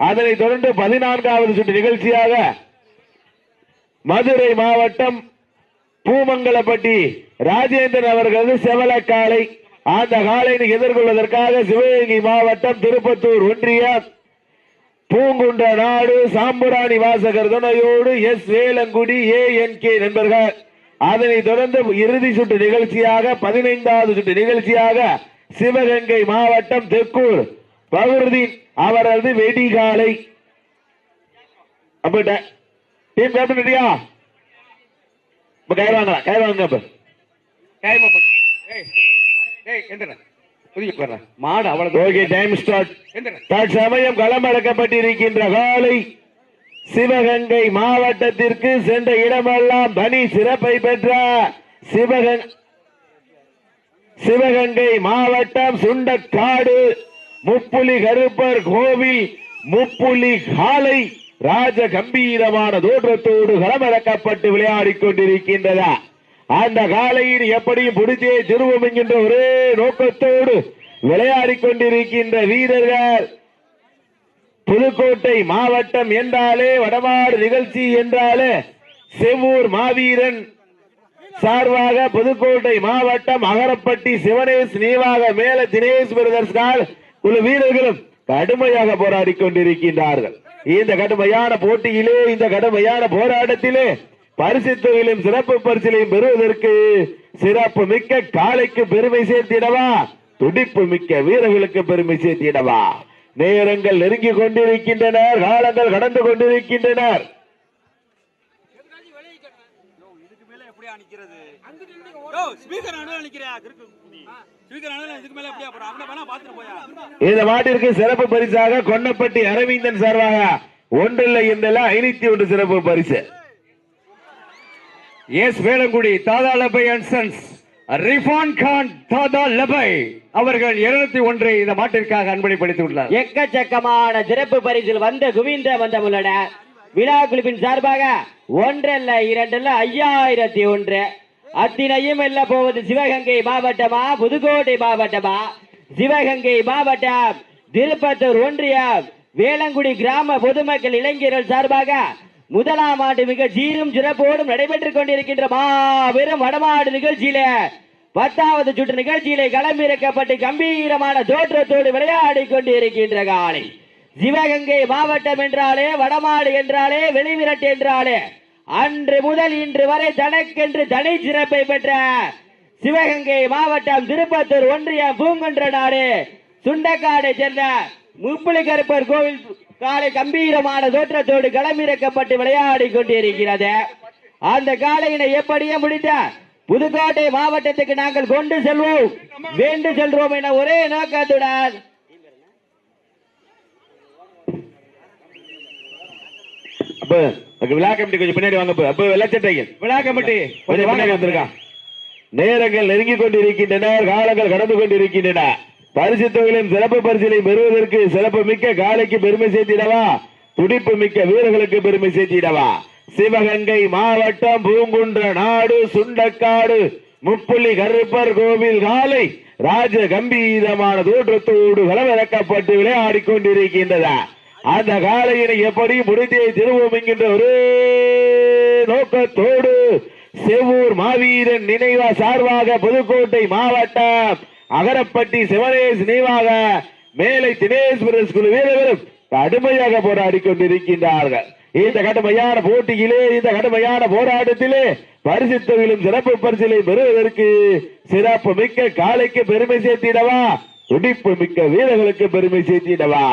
அதனைத் தொடர்ந்து பதினான்காவது சுற்று நிகழ்ச்சியாக மதுரை மாவட்டம் பூமங்கலப்பட்டி ராஜேந்திரன் அவர்களது செவலக்காலை அந்த காலையை எதிர்கொள்வதற்காக சிவகங்கை மாவட்டம் திருப்பத்தூர் ஒன்றியம். பூங்குன்ற நாடு சாம்புராணி வாசகர் துணையோடு S. Velangudi A. N. K. நண்பர்கள். அதனைத் தொடர்ந்து இறுதி சுற்று நிகழ்ச்சியாக பதினைந்தாவது சுற்று நிகழ்ச்சியாக சிவகங்கை மாவட்டம் தெற்கூர் பகுருதீன் அவரது வெடிகாலை. அப்ப டீம் கேப்டன் ரெடியா இப்ப கயிறு வாங்கலாம் கயிறு வாங்க போடுறேன் மாடு அவ்வளவு ஓகே டைம் ஸ்டார்ட் தற்சமயம் களமிறக்கப்பட்டிருக்கின்ற காலை சிவகங்கை மாவட்டத்திற்கு சென்ற இடமெல்லாம் தனி சிறப்பை பெற்ற சிவகங்கை சிவகங்கை மாவட்டம் சுண்டக்காடு. முப்புலி கருப்பர் கோவில் முப்புலி காலை ராஜ கம்பீரமான தோற்றத்தோடு களமிறக்கப்பட்டு விளையாடிக் கொண்டிருக்கின்றதா? அந்த காலையில் எப்படியும் பிடித்தே திருவம் என்கின்ற ஒரே நோக்கத்தோடு விளையாடிக் கொண்டிருக்கின்ற வீரர்கள். புதுக்கோட்டை மாவட்டம் என்றாலே வடமாடு நிகழ்ச்சி என்றாலே செவ்வூர் மாவீரன். சார்பாக புதுக்கோட்டை மாவட்டம் அகரப்பட்டி சிவனேஷ் நீவாக மேல தினேஷ் பிரதர்ஸ்கால் உள்ள வீரர்களும் கடுமையாக போராடி கொண்டிருக்கின்றார்கள் இந்த கடுமையான போட்டியிலே இந்த கடுமையான போராட்டத்திலே பரிசு தொகையிலும் சிறப்பு பரிசிலையும் பெறுவதற்கு சிறப்பு மிக்க காலைக்கு பெருமை சேர்த்திடவா? துடிப்பு மிக்க வீரர்களுக்கு பெருமை சேர்த்திடவா? நேரங்கள் நெருங்கி கொண்டிருக்கின்றனர் காலங்கள் கடந்து கொண்டிருக்கின்றனர் இதுக்கு இந்த மாட்டிற்கு சிறப்பு பரிசாக கொன்னப்பட்டி அரவிந்தன் சார்பாக ஒன்றில் இந்த ஐநூத்தி ஒன்று சிறப்பு பரிசு. S Velangudi Dada Labbai and sons Rifan Khan Dada Labbai அவர்கள் இருநூத்தி ஒன்றை இந்த மாட்டிற்காக அன்பளிப்படுத்தியுள்ளார் எக்கச்சக்கமான சிறப்பு பரிசில் வந்த குவிந்த வந்தமுள்ளன விழா குழுவின் சார்பாக ஒன்றல்ல இரண்டல்ல ஐயாயிரத்தி ஒன்று. அத்தினையும் வெல்ல போவது சிவகங்கை மாவட்டமா? புதுக்கோட்டை மாவட்டமா? சிவகங்கை மாவட்டம் திருப்பத்தூர் ஒன்றியம் வேளங்குடி கிராம பொதுமக்கள் இளைஞர்கள் சார்பாக முதலாம் ஆண்டு மிக சீரும் சிறப்போடும் நடைபெற்றுக் கொண்டிருக்கின்ற மாபெரும் வடமாடு நிகழ்ச்சியில பத்தாவது சுற்று நிகழ்ச்சியிலே களமிறக்கப்பட்டு கம்பீரமான தோற்றத்தோடு விளையாடி கொண்டிருக்கின்ற காலை. சிவகங்கை மாவட்டம் என்றாலே வடமாடு என்றாலே வெளிவிரட்டு என்றாலே அன்று முதல் இன்று வரை தனக்கென்று தனி சிறப்பை பெற்ற சிவகங்கை மாவட்டம் திருப்பத்தூர் ஒன்றியம் பூங்குன்ற நாடு சுண்டக்காடை சேர்ந்த முப்புளி கருப்பர் கோவில் காலை கம்பீரமான தோற்றத்தோடு களமிறக்கப்பட்டு விளையாடி கொண்டிருக்கிறது. அந்த காலையினை எப்படியே முடித்த புதுக்கோட்டை மாவட்டத்துக்கு நாங்கள் கொண்டு செல்வோம். வேண்டு செல்வோம் என ஒரே நோக்கத்துடன். அப்ப விழா கமிட்டி கொஞ்சம் பின்னாடி வாங்க அப்ப. அப்ப வெள்ளச்சட்டைகள் விழா கமிட்டி. கொஞ்சம் பின்னாடி வந்திருக்கான். நேரங்கள் நெருங்கி கொண்டிருக்கின்றன காலங்கள் கடந்து கொண்டிருக்கின்றன. பரிசு தொகையிலும் சிறப்பு பரிசிலை பெறுவதற்கு சிறப்பு மிக்க காலைக்கு பெருமை சேர்த்திடவா? துடிப்பு மிக்க வீரர்களுக்கு பெருமை சேர்த்திடவா? சிவகங்கை மாவட்டம் பூங்குன்ற நாடு சுண்டக்காடு முப்புள்ளி கருப்பர் கோவில் காலை ராஜ கம்பீரமான தோற்றத்தோடு களமிறக்கப்பட்டு விளையாடிக் கொண்டிருக்கின்றதா அந்த காலையினை எப்படி முடித்தே திருவோம் என்கின்ற ஒரு நோக்கத்தோடு செவ்வூர் மாவீரன் நினைவா சார்பாக புதுக்கோட்டை மாவட்டம் அகரப்பட்டி சிவனேஷ் நினைவாக மேலை தினேஸ்வரர் ஸ்கூல் வீரர்களும் கடுமையாக போராடி கொண்டிருக்கின்றார்கள் இந்த கடுமையான போட்டியிலே இந்த கடுமையான போராட்டத்திலே பரிசு தொகையிலும் சிறப்பு பரிசிலை பெறுவதற்கு சிறப்பு மிக்க காலைக்கு பெருமை சேர்த்திடவா? துடிப்பு மிக்க வீரர்களுக்கு பெருமை சேர்த்திடவா?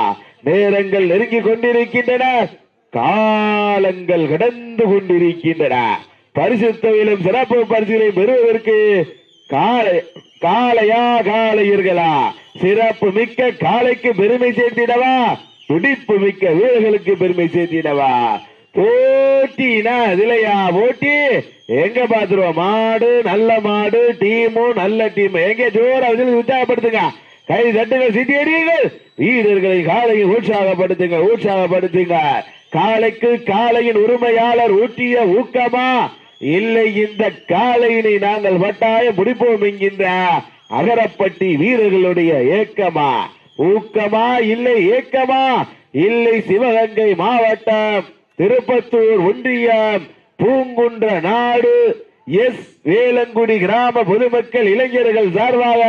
நேரங்கள் நெருங்கி கொண்டிருக்கின்றன. காலங்கள் கடந்து கொண்டிருக்கின்றன. பரிசுத்தவையிலும் சிறப்பு பரிசுகளை பெறுவதற்கு காலை காளையா சிறப்பு மிக்க காலைக்கு பெருமை சேர்த்திடவா? துடிப்பு மிக்க வீரர்களுக்கு பெருமை சேர்த்திடவா? போட்டினா இதுலையா போட்டி? எங்க பாத்துருவோம் மாடு நல்ல மாடு டீமும் நல்ல டீம். எங்க? ஜோரா உற்சாகப்படுத்துங்க. கை தட்டுங்க சிட்டியடியுங்கள் வீரர்களை காலையை உற்சாகப்படுத்துங்க உற்சாகப்படுத்துங்க காலைக்கு காலையின் உரிமையாளர் ஊட்டிய ஊக்கமா? இல்லை இந்த காலையினை நாங்கள் வட்டாயம் முடிப்போம் என்கின்ற அகரப்பட்டி வீரர்களுடைய ஏக்கமா? ஊக்கமா? இல்லை ஏக்கமா? இல்லை சிவகங்கை மாவட்டம் திருப்பத்தூர் ஒன்றியம் பூங்குன்ற நாடு எஸ். வேலங்குடி கிராம பொதுமக்கள் இளைஞர்கள் சார்பாக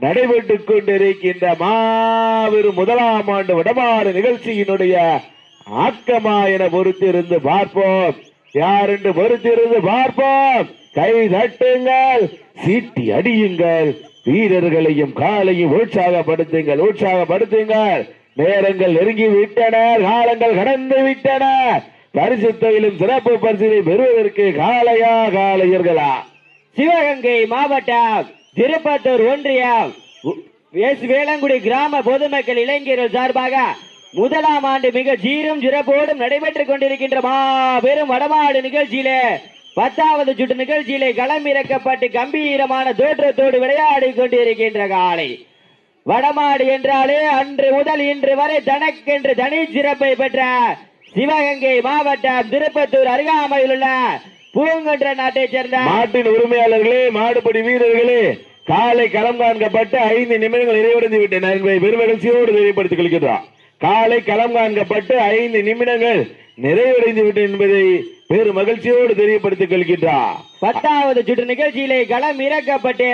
நடைபெற்றுக் கொண்டிருக்கின்ற மாபெரும் முதலாம் ஆண்டு வடமாறு நிகழ்ச்சியினுடைய ஆக்கமா என பொறுத்திருந்து பார்ப்போம். யார் என்று பொறுத்திருந்து பார்ப்போம். கை தட்டுங்கள் சீட்டி அடியுங்கள் வீரர்களையும் காலையும் உற்சாகப்படுத்துங்கள் உற்சாகப்படுத்துங்கள். நேரங்கள் நெருங்கி விட்டன காலங்கள் கடந்து விட்டன பரிசு தொழிலும் சிறப்பு பரிசினை பெறுவதற்கு காலையா காலையர்களா? சிவகங்கை மாவட்டம் திருப்பத்தூர் ஒன்றியம். எஸ் வேளங்குடி கிராம பொதுமக்கள் இளைஞர்கள் சார்பாக முதலாம் ஆண்டு மிக சீரும் சிறப்போடும் நடைபெற்றுக் கொண்டிருக்கின்ற மாபெரும் வடமாடு நிகழ்ச்சியிலே பத்தாவது சுற்று நிகழ்ச்சியிலே களம் இறக்கப்பட்டு கம்பீரமான தோற்றத்தோடு விளையாடி கொண்டிருக்கின்ற காலை. வடமாடு என்றாலே அன்று முதல் இன்று வரை தனக்கென்று தனி சிறப்பை பெற்ற சிவகங்கை மாவட்டம் திருப்பத்தூர் அருகாமையில் உள்ள பூங்கன்ற நாட்டைச் சேர்ந்த மாட்டின் உரிமையாளர்களே மாடுபடி வீரர்களே காலை களம் காண்கப்பட்டு ஐந்து நிமிடங்கள் நிறைவடைந்து விட்டன. என்பதை பெருமகிழ்ச்சியோடு தெரியப்படுத்திக் கொள்கிறோம் காலை களம் காண்கப்பட்டு ஐந்து நிமிடங்கள் நிறைவடைந்து விட்டன என்பதை பெரு மகிழ்ச்சியோடு தெரியப்படுத்திக் கொள்கின்றார் பத்தாவது சுற்று நிகழ்ச்சியிலே களம் இறக்கப்பட்டு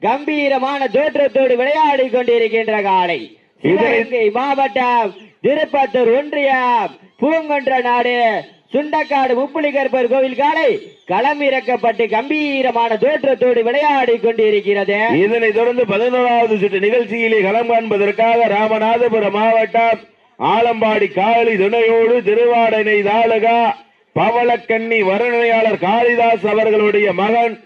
கம்பீரமான தோற்றத்தோடு விளையாடி கொண்டிருக்கின்ற காலை. சிவகங்கை மாவட்டம் திருப்பத்தூர் ஒன்றியம் பூங்கொன்ற நாடு சுண்டக்காடு முப்புலிகற்பர் கோவில் காலை களம் இறக்கப்பட்டு கம்பீரமான தோற்றத்தோடு விளையாடி கொண்டிருக்கிறது. இதனைத் தொடர்ந்து பதினோராவது சுற்று நிகழ்ச்சியிலே களம் காண்பதற்காக ராமநாதபுரம் மாவட்டம் ஆலம்பாடி காளி துணையோடு திருவாடனை தாலுகா பவளக்கன்னி வருணையாளர் காளிதாஸ் அவர்களுடைய மகன்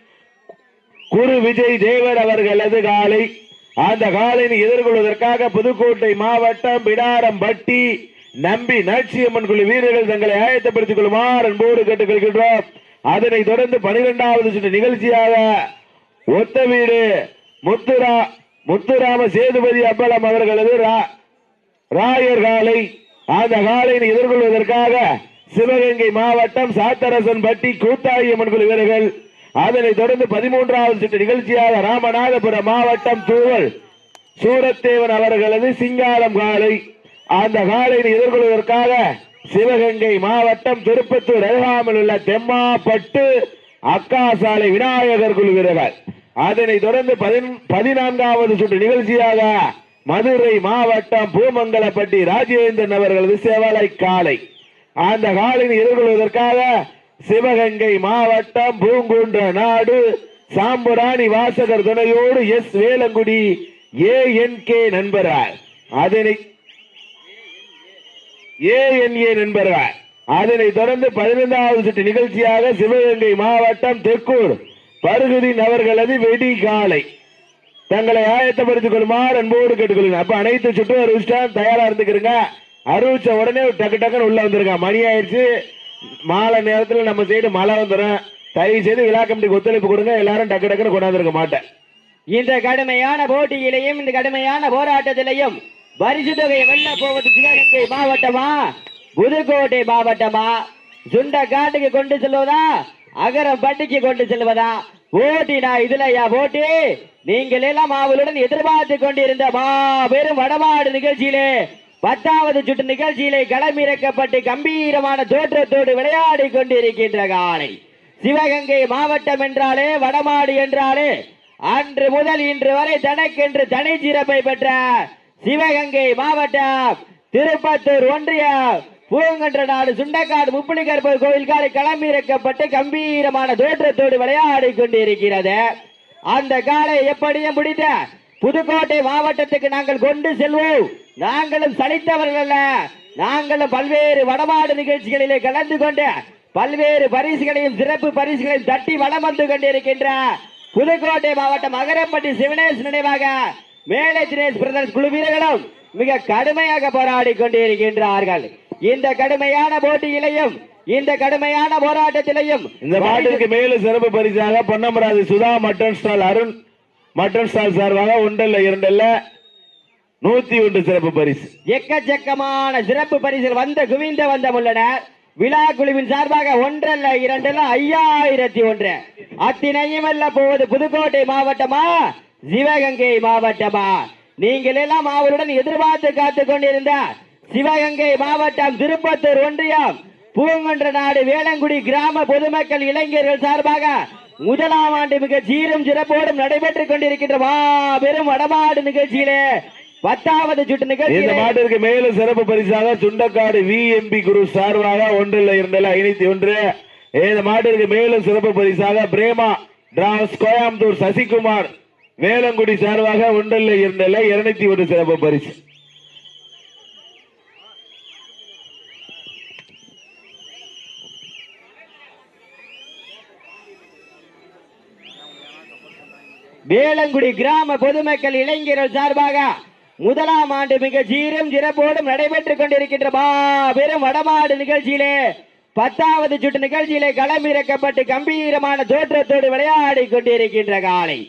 குரு விஜய் தேவர் அவர்களது காலை. அந்த காலையை எதிர்கொள்வதற்காக புதுக்கோட்டை மாவட்டம் பிடாரம்பட்டி நம்பி நாச்சியம்மன் குழு வீரர்கள் தங்களை ஆயத்தப்படுத்திக் கொள்ளுமாறு அன்போடு கேட்டுக்கொள்கின்றோம் அதனைத் தொடர்ந்து பனிரெண்டாவது சுற்று நிகழ்ச்சியாக ஒத்த வீடு முத்துரா முத்துராம சேதுபதி அப்பளம் அவர்களது ரா- ராயர் காலை. அந்த காலையை எதிர்கொள்வதற்காக சிவகங்கை மாவட்டம் சாத்தரசன் பட்டி கூத்தாயம்மன் குழு வீரர்கள். அதனைத் தொடர்ந்து பதிமூன்றாவது சுற்று நிகழ்ச்சியாக ராமநாதபுரம் மாவட்டம் தூவல். சூரத்தேவன் அவர்களது சிங்காரம் காலை. அந்த காலையில் எதிர்கொள்வதற்காக சிவகங்கை மாவட்டம் திருப்பத்தூர் அருகாமல் உள்ள தெம்மாப்பட்டு அக்காசாலை விநாயகர் குழு வீரர்கள். அதனைத் தொடர்ந்து பதின்- பதினான்காவது சுற்று நிகழ்ச்சியாக மதுரை மாவட்டம் பூமங்கலப்பட்டி ராஜேந்திரன் அவர்களது சேவலை காலை. அந்த காலையில் எதிர்கொள்வதற்காக சிவகங்கை மாவட்டம் பூங்குன்ற நாடு சாம்புராணி வாசகர் துணையோடு S Velangudi A N K நண்பரால் அதனை ஏஎன்ஏ நண்பர்கள் அதனைத் தொடர்ந்து பதினைந்தாவது சுற்று நிகழ்ச்சியாக சிவகங்கை மாவட்டம் தெற்கூர் பருகுதின் அவர்களது வெடி காலை. தங்களை ஆயத்தப்படுத்திக் கொள்ளுமாறு அன்போடு கேட்டுக்கொள்ளுங்க அப்ப அனைத்து சுற்று அறிவிச்சிட்டா தயாரா இருந்துக்கிறங்க. அறிவிச்ச உடனே டக்கு டக்குன்னு உள்ள வந்துருங்க. மணி ஆயிடுச்சு. மாலை நேரத்தில் நம்ம சைடு மழை வந்துடும் தயவு செய்து விழா கமிட்டிக்கு ஒத்துழைப்பு கொடுங்க. எல்லாரும் டக்கு டக்குன்னு கொண்டாந்துருக்க மாட்டேன். இந்த கடுமையான போட்டியிலையும் இந்த கடுமையான போராட்டத்திலையும் பரிசு தொகையை வெல்ல போவது சிவகங்கை மாவட்டமா? புதுக்கோட்டை மாவட்டமா? சுண்ட காட்டுக்கு கொண்டு செல்வதா? அகரம் பட்டிக்கு கொண்டு செல்வதா? ஓட்டினா இதுலயா ஓட்டி நீங்கள் எல்லாம் ஆவலுடன் எதிர்பார்த்து கொண்டிருந்த மாபெரும் வடமாடு நிகழ்ச்சியிலே பத்தாவது சுற்று நிகழ்ச்சியிலே களமிறக்கப்பட்டு கம்பீரமான தோற்றத்தோடு விளையாடி கொண்டிருக்கின்ற காலை. சிவகங்கை மாவட்டம் என்றாலே வடமாடு என்றாலே அன்று முதல் இன்று வரை தனக்கென்று தனி சிறப்பை பெற்ற சிவகங்கை மாவட்டம் திருப்பத்தூர் ஒன்றியம். பூங்கன்ற நாடு சுண்டக்காடு முப்புலிகற்பர் கோவில் காலை களமிறக்கப்பட்டு கம்பீரமான தோற்றத்தோடு விளையாடி கொண்டிருக்கிறது. அந்த காலை எப்படியும் முடித்த? புதுக்கோட்டை மாவட்டத்துக்கு நாங்கள் கொண்டு செல்வோம். நாங்களும் சலித்தவர்கள் அல்ல. நாங்களும் பல்வேறு வடமாடு நிகழ்ச்சிகளிலே கலந்து கொண்டு பல்வேறு பரிசுகளையும் சிறப்பு பரிசுகளையும் தட்டி வளம் வந்து கொண்டிருக்கின்ற புதுக்கோட்டை மாவட்டம் அகரப்பட்டி சிவனேஷ் நினைவாக மேலே தினேஷ் பிரதர்ஸ் குழு வீரர்களும் மிக கடுமையாக போராடி கொண்டிருக்கின்றார்கள். இந்த கடுமையான போட்டியிலையும் இந்த கடுமையான போராட்டத்திலையும் இந்த மாட்டிற்கு மேலும் சிறப்பு பரிசாக Ponnamaravathi Sudha mutton stall Arun mutton stall சார்பாக ஒன்றல்ல இரண்டல்ல நூத்தி ஒன்று சிறப்பு பரிசு. எக்கச்சக்கமான சிறப்பு பரிசில் வந்த குவிந்த வந்தம் உள்ளனர் விழா குழுவின் சார்பாக ஒன்றல்ல இரண்டல்ல ஐயாயிரத்தி ஒன்று. அத்தினையும் அல்ல போவது புதுக்கோட்டை மாவட்டமா? சிவகங்கை மாவட்டமா நீங்கள் எல்லாம் அவருடன் எதிர்பார்த்து காத்துக் கொண்டிருந்த சிவகங்கை மாவட்டம் திருப்பத்தூர் ஒன்றியம். பூங்கொன்ற நாடு வேளங்குடி கிராம பொதுமக்கள் இளைஞர்கள் சார்பாக முதலாம் ஆண்டு மிக சீரும் சிறப்போடும் நடைபெற்றுக் கொண்டிருக்கின்ற மாபெரும் வடமாடு நிகழ்ச்சியிலே பத்தாவது சுற்று இந்த மாட்டிற்கு மேலும் சிறப்பு பரிசாக சுண்டக்காடு விஎம்பி குரு சார்பாக ஒன்றில் இரண்டில் ஐநூத்தி ஒன்று. இந்த மாட்டிற்கு மேலும் சிறப்பு பரிசாக பிரேமா டிராவஸ் கோயம்புத்தூர் சசிகுமார் வேலங்குடி சார்பாக ஒன்றில் இரண்டில் இருநூத்தி ஒன்று சிறப்பு பரிசு. வேளங்குடி கிராம பொதுமக்கள் இளைஞர்கள் சார்பாக முதலாம் ஆண்டு மிக சீரும் சிறப்போடும் நடைபெற்றுக் கொண்டிருக்கின்ற மாபெரும் வடமாடு நிகழ்ச்சியிலே பத்தாவது சுற்று நிகழ்ச்சியிலே களமிறக்கப்பட்டு கம்பீரமான தோற்றத்தோடு விளையாடி கொண்டிருக்கின்ற காலை.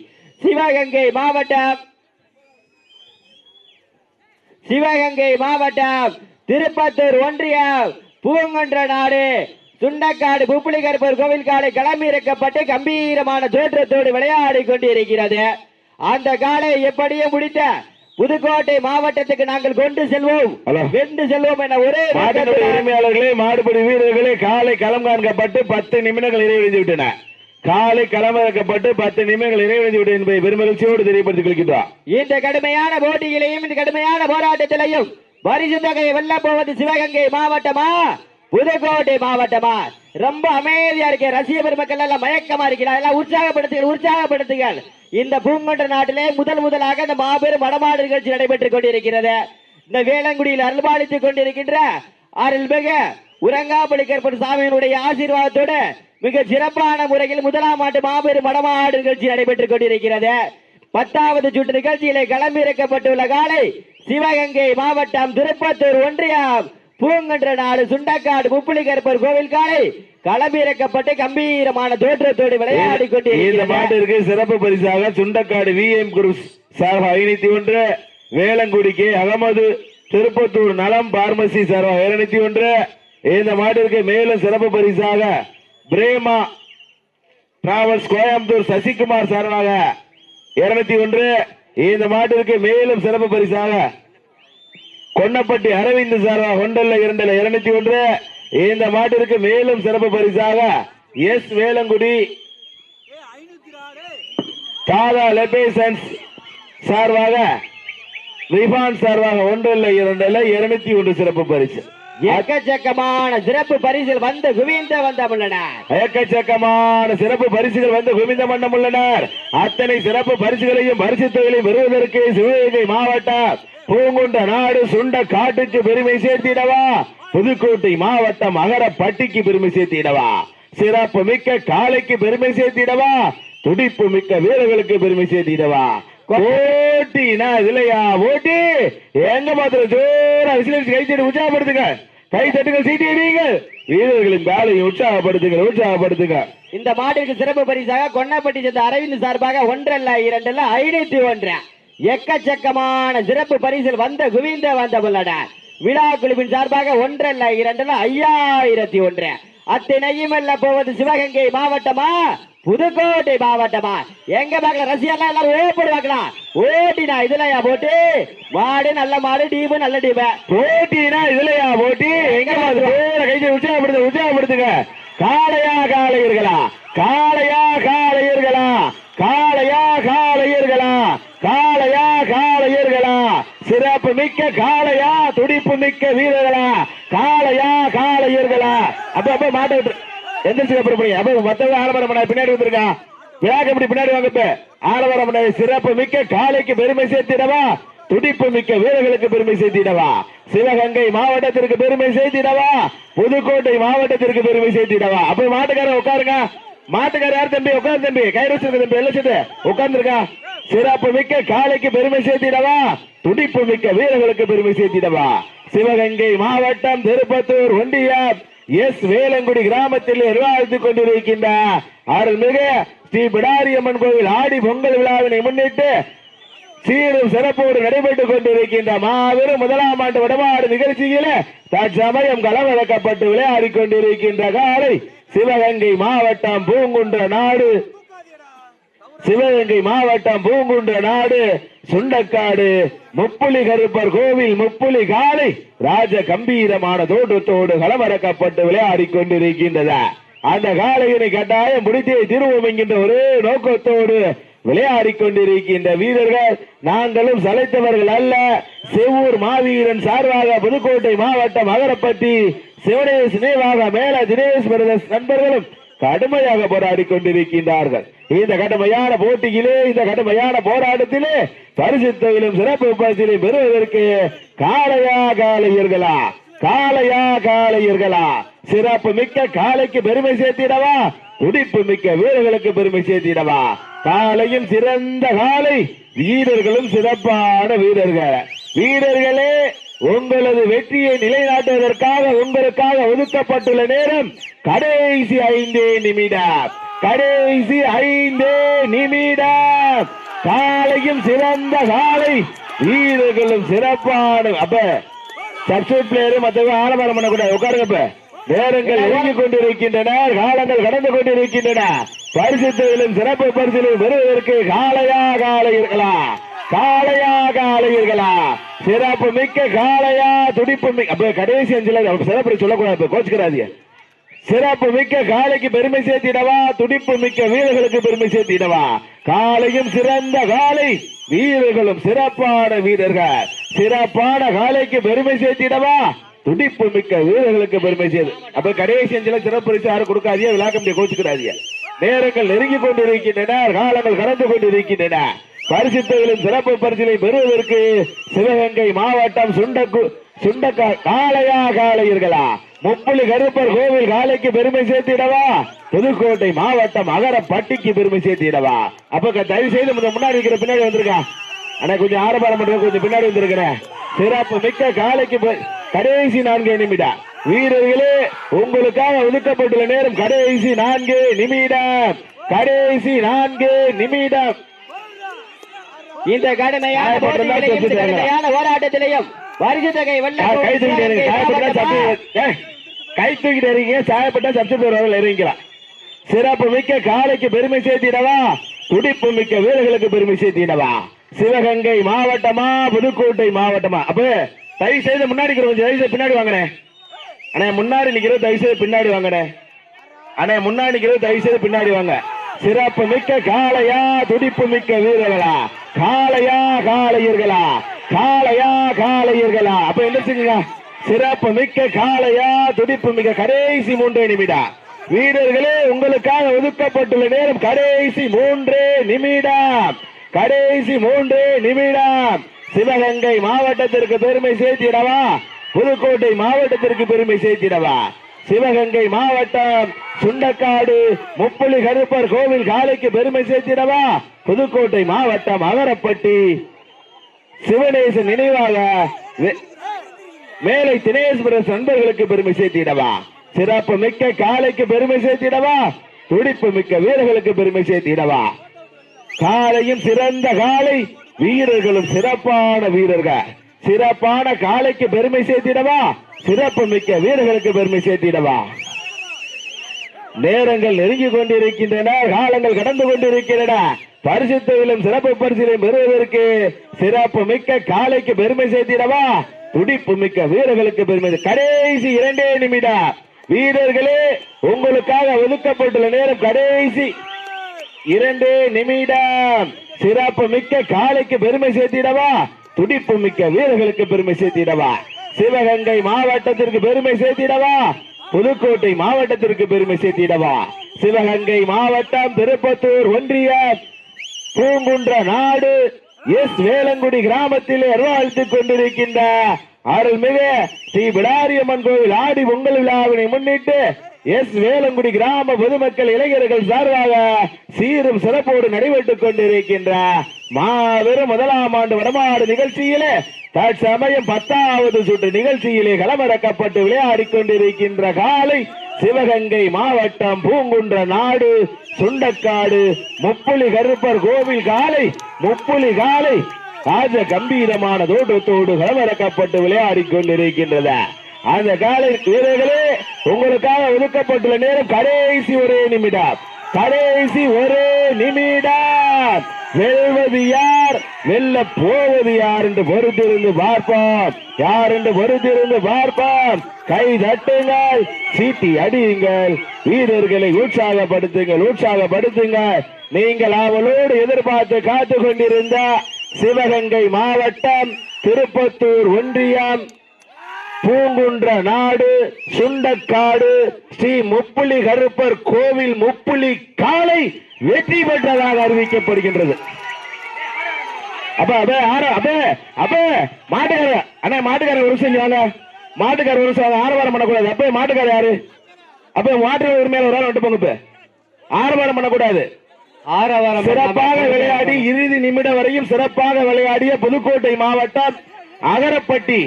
சிவகங்கை மாவட்டம். சிவகங்கை மாவட்டம் திருப்பத்தூர் ஒன்றியம் பூங்கொன்ற நாடு சுண்டக்காடு புப்புளிகருப்பர் கோவில் காலை களமிறக்கப்பட்டு கம்பீரமான தோற்றத்தோடு விளையாடி கொண்டிருக்கிறது. அந்த காலை எப்படியே முடித்த புதுக்கோட்டை மாவட்டத்துக்கு நாங்கள் கொண்டு செல்வோம். வென்று செல்வோம் என ஒரே உரிமையாளர்களே மாடுபடி வீரர்களே காலை களம் காண்கப்பட்டு பத்து நிமிடங்கள் நிறைவடைந்து விட்டன. காலை களமிறக்கப்பட்டு பத்து நிமிடங்கள் நிறைவடைந்து விட்டன என்பதை பெருமகிழ்ச்சியோடு தெரியப்படுத்திக் கொள்கின்றார். இந்த கடுமையான போட்டியிலையும் இந்த கடுமையான போராட்டத்திலையும் பரிசு தொகையை வெல்ல போவது சிவகங்கை மாவட்டமா? புதுக்கோட்டை மாவட்டமா? ரொம்ப அமைதியா இருக்க ரசிக பெருமக்கள் எல்லாம் மயக்கமா இருக்கிறார். எல்லாம் உற்சாகப்படுத்துங்கள் உற்சாகப்படுத்துங்கள். இந்த பூங்கொன்ற நாட்டிலே முதல் முதலாக இந்த மாபெரும் வடமாடு நிகழ்ச்சி நடைபெற்றுக் கொண்டிருக்கிறது. இந்த வேளங்குடியில் அருள்பாலித்துக் கொண்டிருக்கின்ற அருள்மிகு உரங்காபலி கற்பன் சாமியினுடைய ஆசீர்வாதத்தோடு மிக சிறப்பான முறையில் முதலாம் ஆண்டு மாபெரும் வடமாடு நிகழ்ச்சி நடைபெற்றுக் கொண்டிருக்கிறது. பத்தாவது சுற்று நிகழ்ச்சியிலே களமிறக்கப்பட்டுள்ள காலை சிவகங்கை மாவட்டம் திருப்பத்தூர் ஒன்றியம். பூங்கன்ற நாடு சுண்டக்காடு முப்புலிகற்பர் கோவில் காலை களமிறக்கப்பட்டு கம்பீரமான தோற்றத்தோடு விளையாடி இந்த கொண்டிருக்கிறது மாட்டிற்கு சிறப்பு பரிசாக சுண்டக்காடு விஎம் குரூப் சார்பாக ஐநூத்தி ஒன்று வேளங்குடிக்கு கே அகமது திருப்பத்தூர் நலம் பார்மசி சார்பாக இருநூத்தி ஒன்று. இந்த மாட்டிற்கு மேலும் சிறப்பு பரிசாக பிரேமா டிராவல்ஸ் கோயம்புத்தூர் சசிகுமார் சார்பாக இருநூத்தி ஒன்று. இந்த மாட்டிற்கு மேலும் சிறப்பு பரிசாக. கொன்னப்பட்டி அரவிந்த் சாரா ஒன்றல்ல இரண்டில் இருநூத்தி ஒன்று. இந்த மாட்டிற்கு மேலும் சிறப்பு பரிசாக. எஸ் வேலங்குடி. தாதா லெபேசன்ஸ் சார்பாக. ரிஃபான் சார்பாக ஒன்றல்ல இரண்டல்ல இருநூத்தி ஒன்று சிறப்பு பரிசு. எக்கச்சக்கமான சிறப்பு பரிசில் வந்து குவிந்த வந்த முள்ளனர் எக்கச்சக்கமான சிறப்பு பரிசுகள் வந்து குவிந்த மன்னம் உள்ளனர். அத்தனை சிறப்பு பரிசுகளையும் பரிசு தொகைகளையும் பெறுவதற்கு சிவகங்கை மாவட்டம் பூங்குண்ட நாடு சுண்ட காட்டுக்கு பெருமை சேர்த்திடவா? புதுக்கோட்டை மாவட்டம் அகரப்பட்டிக்கு பெருமை சேர்த்திடவா? சிறப்பு மிக்க காளைக்கு பெருமை சேர்த்திடவா? துடிப்பு மிக்க வீரர்களுக்கு பெருமை சேர்த்திடவா? ஓட்டினா இதுலையா? ஓட்டி எங்க மாத்திரம்? ஜோரா விசிலடிச்சு கை தட்டி உற்சாகப்படுத்துங்க. கை தட்டுங்கள் சீட்டி அடியுங்கள் வீரர்களின் காலையை உற்சாகப்படுத்துங்கள் உற்சாகப்படுத்துங்க. இந்த மாட்டிற்கு சிறப்பு பரிசாக கொன்னப்பட்டி சேர்ந்த அரவிந்த் சார்பாக ஒன்றல்ல இரண்டல்ல ஐநூத்தி ஒன்று. எக்கச்சக்கமான சிறப்பு பரிசில் வந்த குவிந்த வந்த உள்ளனர் விழா குழுவின் சார்பாக ஒன்றல்ல இரண்டல்ல ஐயாயிரத்தி ஒன்று. அத்தனையும் அல்ல போவது சிவகங்கை மாவட்டமா? புதுக்கோட்டை மாவட்டமா? எங்க பார்க்கலாம்? ரசிகர்லாம் எல்லாரும் ஓப்படி பார்க்கலாம். ஓட்டினா இதுலயா போட்டு? மாடு நல்ல மாடு டீபு நல்ல டீபு போட்டினா இதுலையா போட்டி? எங்க மாதிரி ஜோரா கை தட்டி உற்சாகப்படுத்துங்க. காளையா காளையர்களா? காளையா காளையர்களா? காளையா காளையர்களா? காளையா காளையர்களா? சிறப்பு மிக்க காளையா துடிப்பு மிக்க வீரர்களா? காளையா காளையர்களா? அப்ப அப்ப மாட்ட எந்திரிச்சு அப்புறம் போய் அப்ப மத்தவங்க ஆரம்பரம் பண்ண பின்னாடி வந்திருக்கா? விழாக்கு இப்படி பின்னாடி வாங்கப்ப ஆரம்பரம் பண்ண சிறப்பு மிக்க காளைக்கு பெருமை சேர்த்திடவா? துடிப்பு மிக்க வீரர்களுக்கு பெருமை சேர்த்திடவா? சிவகங்கை மாவட்டத்திற்கு பெருமை சேர்த்திடவா? புதுக்கோட்டை மாவட்டத்திற்கு பெருமை சேர்த்திடவா? அப்ப மாட்டுக்காரன் உட்காருங்க. மாட்டுக்கார யார் தம்பி? உட்கார் தம்பி. கயிறு வச்சிருக்க தம்பி எல்லாம் உட்கார்ந்துருக்கா? சிறப்பு மிக்க காளைக்கு பெருமை சேர்த்திடவா? துடிப்பு மிக்க வீரர்களுக்கு பெருமை சேர்த்திடவா? சிவகங்கை மாவட்டம் திருப்பத்தூர் ஒன்றியம் எஸ் வேலங்குடி கிராமத்தில் நிர்வாகித்துக் கொண்டிருக்கின்ற அருள்மிகு ஸ்ரீ பிடாரியம்மன் கோவில் ஆடி பொங்கல் விழாவினை முன்னிட்டு சீரும் சிறப்போடு நடைபெற்றுக் கொண்டிருக்கின்ற மாபெரும் முதலாம் ஆண்டு வடமாடு நிகழ்ச்சியில தற்சமயம் களமிறக்கப்பட்டு விளையாடி கொண்டிருக்கின்ற காலை சிவகங்கை மாவட்டம் பூங்குன்ற நாடு சிவகங்கை மாவட்டம் பூங்குன்ற நாடு சுண்டக்காடு முப்புலி கருப்பர் கோவில் முப்புலி காலை ராஜ கம்பீரமான தோட்டத்தோடு களமறக்கப்பட்டு விளையாடி கொண்டிருக்கின்றது அந்த காளையினை கட்டாயம் முடித்தே திருவோம் என்கின்ற ஒரே நோக்கத்தோடு விளையாடி கொண்டிருக்கின்ற வீரர்கள் நாங்களும் சளைத்தவர்கள் அல்ல. செவ்வூர் மாவீரன் சார்பாக புதுக்கோட்டை மாவட்டம் அகரப்பட்டி சிவனேஷ் நினைவாக மேல தினேஷ் பிரதர்ஸ் நண்பர்களும் கடுமையாக போராடி கொண்டிருக்கின்றார்கள். இந்த கடுமையான போட்டியிலே இந்த கடுமையான போராட்டத்திலே பரிசுத்தையிலும் சிறப்பு பரிசிலை பெறுவதற்கு காளையா காளையர்களா? காளையா காளையர்களா? சிறப்பு மிக்க காளைக்கு பெருமை சேர்த்திடவா? துடிப்பு மிக்க வீரர்களுக்கு பெருமை சேர்த்திடவா? காலையும் சிறந்த காலை வீரர்களும் சிறப்பான வீரர்கள். வீரர்களே உங்களது வெற்றியை நிலைநாட்டுவதற்காக உங்களுக்காக ஒதுக்கப்பட்டுள்ள நேரம் கடைசி ஐந்தே நிமிடம். கடைசி ஐந்து நிமிடம். காலையும் சிறந்த காலை. வீரர்களும் சிறப்பான அப்ப சப்ஸ்டியூட் பிளேயரும் மற்றவங்க ஆலமரம் பண்ணக்கூடாது. உட்காருங்க நேரங்கள் நெருங்கி கொண்டிருக்கின்றன. காலங்கள் கடந்து கொண்டிருக்கின்றன. பரிசுத்திலும் சிறப்பு பரிசிலும் பெறுவதற்கு இருக்கலாம். காளையர்களா காலை இருக்கலாம். சிறப்பு மிக்க காலையா துடிப்பு மிக்க அப்ப கடைசி அஞ்சுல சிறப்பு சொல்லக்கூடாது. கோச்சுக்கிறாதீங்க. சிறப்பு மிக்க காலைக்கு பெருமை சேர்த்திடவா? துடிப்பு மிக்க வீரர்களுக்கு பெருமை சேர்த்திடவா? காலையும் சிறந்த காலை வீரர்களும் சிறப்பான வீரர்கள். சிறப்பான காலைக்கு பெருமை சேர்த்திடவா? துடிப்பு மிக்க வீரர்களுக்கு பெருமை சேர்த்து. அப்ப கடைசி அஞ்சுல சிறப்பு பரிசு யாரும் கொடுக்காதியா விழாக்கம் கோச்சுக்கிறாதீங்க. நேரங்கள் நெருங்கி கொண்டிருக்கின்றன காலங்கள் கடந்து கொண்டிருக்கின்றன. பரிசுத்தங்களும் சிறப்பு பரிசிலை பெறுவதற்கு சிவகங்கை மாவட்டம் சுண்டக்கு சுண்டக்கா காளையா காளையர்களா? முப்புலி கருப்பர் கோவில் காலைக்கு பெருமை சேர்த்திடவா? புதுக்கோட்டை மாவட்டம் அகரப்பட்டிக்கு பெருமை சேர்த்திடவா? அப்ப தயவு செய்து முன்னாடி இருக்கிற பின்னாடி வந்திருக்கா? ஆனா கொஞ்சம் ஆரம்பரம் கொஞ்சம் பின்னாடி வந்திருக்கிறேன். சிறப்பு மிக்க காலைக்கு கடைசி நான்கு நிமிடம். வீரர்களே உங்களுக்காக ஒதுக்கப்பட்டுள்ள நேரம் கடைசி நான்கு நிமிடம். கடைசி நான்கு நிமிடம். இந்த கடுமையான கடுமையான போராட்டத்திலையும் பரிசு தொகை வெல்ல யார் கை தூக்கிட்டு இறங்கி சிவகங்கை சாயப்பட்டா வரல இறங்கிக்கலாம். சிறப்பு மிக்க காலைக்கு பெருமை சேர்த்திடவா? துடிப்பு மிக்க வீரர்களுக்கு பெருமை சேர்த்திடவா? சிவகங்கை மாவட்டமா புதுக்கோட்டை மாவட்டமா? அப்ப தயவு செய்து முன்னாடி தயவு செய்து பின்னாடி வாங்கண்ணே. அண்ணே முன்னாடி நிக்கிறது தயவு செய்து பின்னாடி வாங்கண்ணே. அண்ணே முன்னாடி நிக்கிறது தயவு செய்து பின்னாடி வாங்க. சிறப்பு மிக்க காளையா துடிப்பு மிக்க வீரர்களா? காளையா காளையர்களா? காளையா காளையர்களா? அப்ப என்ன செய்யுங்க சிறப்பு மிக்க காளையா துடிப்பு மிக்க கடைசி மூன்றே நிமிடம் வீரர்களே உங்களுக்காக ஒதுக்கப்பட்டுள்ள நேரம் கடைசி மூன்றே நிமிடம் கடைசி மூன்றே நிமிடம் சிவகங்கை மாவட்டத்திற்கு பெருமை சேர்த்திடவா? புதுக்கோட்டை மாவட்டத்திற்கு பெருமை சேர்த்திடவா? சிவகங்கை மாவட்டம் சுண்டக்காடு முப்புலி கருப்பர் கோவில் காலைக்கு பெருமை சேர்த்திடவா? புதுக்கோட்டை மாவட்டம் அகரப்பட்டி. சிவனேசன் நினைவாக வே- மேலை தினேஸ்வரர் நண்பர்களுக்கு பெருமை சேர்த்திடவா? சிறப்பு மிக்க காலைக்கு பெருமை சேர்த்திடவா? துடிப்பு மிக்க வீரர்களுக்கு பெருமை சேர்த்திடவா? காலையும் சிறந்த காலை வீரர்களும் சிறப்பான வீரர்கள். சிறப்பான காலைக்கு பெருமை சேர்த்திடவா? சிறப்பு மிக்க வீரர்களுக்கு பெருமை சேர்த்திடவா? நேரங்கள் நெருங்கி கொண்டிருக்கின்றன காலங்கள் கடந்து கொண்டிருக்கின்றன. பரிசுத்தையிலும் சிறப்பு பரிசிலையும் பெறுவதற்கு சிறப்பு மிக்க காலைக்கு பெருமை சேர்த்திடவா? துடிப்பு மிக்க வீரர்களுக்கு பெருமை கடைசி இரண்டே நிமிடம். வீரர்களே உங்களுக்காக ஒதுக்கப்பட்டுள்ள நேரம் கடைசி இரண்டே நிமிடம். சிறப்பு மிக்க காலைக்கு பெருமை சேர்த்திடவா? துடிப்பு மிக்க வீரர்களுக்கு பெருமை சேர்த்திடவா. சிவகங்கை மாவட்டத்திற்கு பெருமை சேர்த்திடவா. புதுக்கோட்டை மாவட்டத்திற்கு பெருமை சேர்த்திடவா. சிவகங்கை மாவட்டம் திருப்பத்தூர் ஒன்றியம் பூங்குன்ற நாடு எஸ் வேலங்குடி கிராமத்திலே வாழ்த்துக் கொண்டிருக்கின்ற அருள்மிகு ஸ்ரீ விடாரியம்மன் கோவில் ஆடி பொங்கல் விழாவினை முன்னிட்டு எஸ் வேலங்குடி கிராம பொதுமக்கள் இளைஞர்கள் சார்பாக சீரும் சிறப்போடு நடைபெற்றுக் கொண்டிருக்கின்ற மாபெரும் முதலாம் ஆண்டு வடமாடு நிகழ்ச்சியிலே தற்சமயம் பத்தாவது சுற்று நிகழ்ச்சியிலே களமிறக்கப்பட்டு விளையாடி கொண்டிருக்கின்ற காலை சிவகங்கை மாவட்டம் பூங்குன்ற நாடு சுண்டக்காடு முப்புலி கருப்பர் கோவில் காலை முப்புலி காலை ராஜ கம்பீரமான தோட்டத்தோடு களமிறக்கப்பட்டு விளையாடி கொண்டிருக்கின்றது அந்த காலை வீரர்களே உங்களுக்காக ஒதுக்கப்பட்டுள்ள நேரம் கடைசி ஒரே நிமிடம். கடைசி ஒரே நிமிடம். வெல்வது யார்? வெல்ல போவது யார் என்று பொறுத்திருந்து பார்ப்போம். யார் என்று பொறுத்திருந்து பார்ப்போம். கை தட்டுங்கள் சீட்டி அடியுங்கள். வீரர்களை உற்சாகப்படுத்துங்கள் உற்சாகப்படுத்துங்கள். நீங்கள் அவளோடு எதிர்பார்த்து காத்து கொண்டிருந்த சிவகங்கை மாவட்டம் திருப்பத்தூர் ஒன்றியம் பூங்குன்ற நாடு சுண்டக்காடு ஸ்ரீ முப்புலி கருப்பர் கோவில் முப்புலி காலை வெற்றி பெற்றதாக அறிவிக்கப்படுகின்றது. அப்ப அப்ப ஆர அப்ப அப்ப மாட்டுக்கார அண்ணா மாட்டுக்கார ஒரு வாங்க. மாட்டுக்கார ஒரு. ஆரவாரம் பண்ணக்கூடாது. அப்ப மாட்டுக்கார யாரு? அப்ப மாட்டு உரிமையில ஒரு ஆள் போங்க இப்ப ஆரவாரம் பண்ணக்கூடாது. ஆரவாரம் சிறப்பாக விளையாடி இறுதி நிமிடம் வரையும் சிறப்பாக விளையாடிய புதுக்கோட்டை மாவட்டம் அகரப்பட்டி.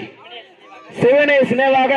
சிவனே சினேவாக